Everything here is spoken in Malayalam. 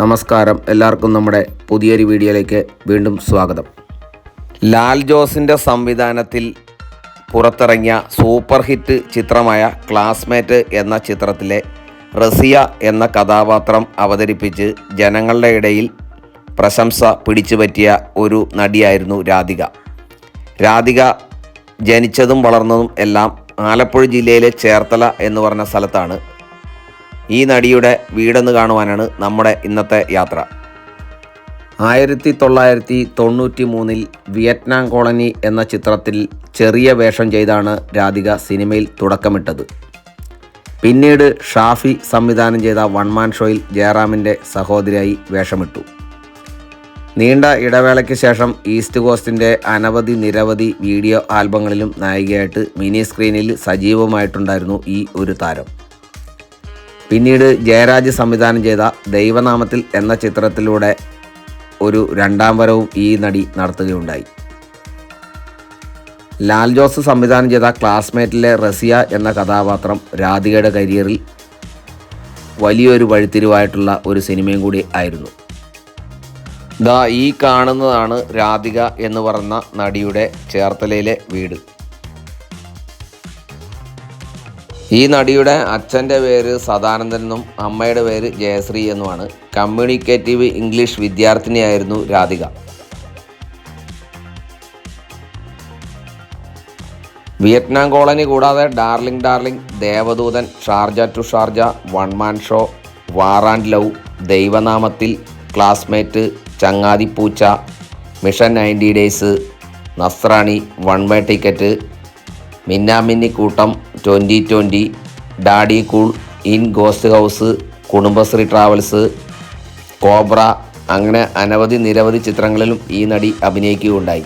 നമസ്കാരം. എല്ലാവർക്കും നമ്മുടെ പുതിയൊരു വീഡിയോയിലേക്ക് വീണ്ടും സ്വാഗതം. ലാൽ ജോസിന്റെ സംവിധാനത്തിൽ പുറത്തിറങ്ങിയ സൂപ്പർ ഹിറ്റ് ചിത്രമായ ക്ലാസ്മേറ്റ് എന്ന ചിത്രത്തിലെ റസിയ എന്ന കഥാപാത്രം അവതരിപ്പിച്ച് ജനങ്ങളുടെ ഇടയിൽ പ്രശംസ പിടിച്ചുപറ്റിയ ഒരു നടിയായിരുന്നു രാധിക. രാധിക ജനിച്ചതും വളർന്നതും എല്ലാം ആലപ്പുഴ ജില്ലയിലെ ചേർത്തല എന്ന് പറഞ്ഞ സ്ഥലത്താണ് ഈ നടിയുടെ വീടെന്ന് കാണുവാനാണ് നമ്മുടെ ഇന്നത്തെ യാത്ര. ആയിരത്തി തൊള്ളായിരത്തി തൊണ്ണൂറ്റി മൂന്നിൽ വിയറ്റ്നാം കോളനി എന്ന ചിത്രത്തിൽ ചെറിയ വേഷം ചെയ്താണ് രാധിക സിനിമയിൽ തുടക്കമിട്ടത്. പിന്നീട് ഷാഫി സംവിധാനം ചെയ്ത വൺമാൻ ഷോയിൽ ജയറാമിന്റെ സഹോദരിയായി വേഷമിട്ടു. നീണ്ട ഇടവേളയ്ക്ക് ശേഷം ഈസ്റ്റ് കോസ്റ്റിന്റെ അനവധി നിരവധി വീഡിയോ ആൽബങ്ങളിലും നായികയായിട്ട് മിനി സ്ക്രീനിൽ സജീവമായിട്ടുണ്ടായിരുന്നു ഈ ഒരു താരം. പിന്നീട് ജയരാജ് സംവിധാനം ചെയ്ത ദൈവനാമത്തിൽ എന്ന ചിത്രത്തിലൂടെ ഒരു രണ്ടാം വരവും ഈ നടി നടത്തുകയുണ്ടായി. ലാൽ ജോസ് സംവിധാനം ചെയ്ത ക്ലാസ്മേറ്റിലെ റസിയ എന്ന കഥാപാത്രം രാധികയുടെ കരിയറിൽ വലിയൊരു വഴിത്തിരിവായിട്ടുള്ള ഒരു സിനിമയും കൂടി ആയിരുന്നു. ദാ ഈ കാണുന്നതാണ് രാധിക എന്ന് പറഞ്ഞ നടിയുടെ ചേർത്തലയിലെ വീട്. ഈ നടിയുടെ അച്ഛന്റെ പേര് സദാനന്ദൻ എന്നും അമ്മയുടെ പേര് ജയശ്രീ എന്നുമാണ്. കമ്മ്യൂണിക്കേറ്റീവ് ഇംഗ്ലീഷ് വിദ്യാർത്ഥിനിയായിരുന്നു രാധിക. വിയറ്റ്നാം കോളനി കൂടാതെ darling darling Devadoothan Sharjah to Sharjah one man show and love ദൈവനാമത്തിൽ classmate Changathipoocha mission ninety days Nasrani one way ticket Minnaminnikoottam twenty twenty daddy cool in ghost house Kudumbasree travels cobra അങ്ങനെ അനവധി നിരവധി ചിത്രങ്ങളിലും ഈ നടി അഭിനയിക്കുകയുണ്ടായി.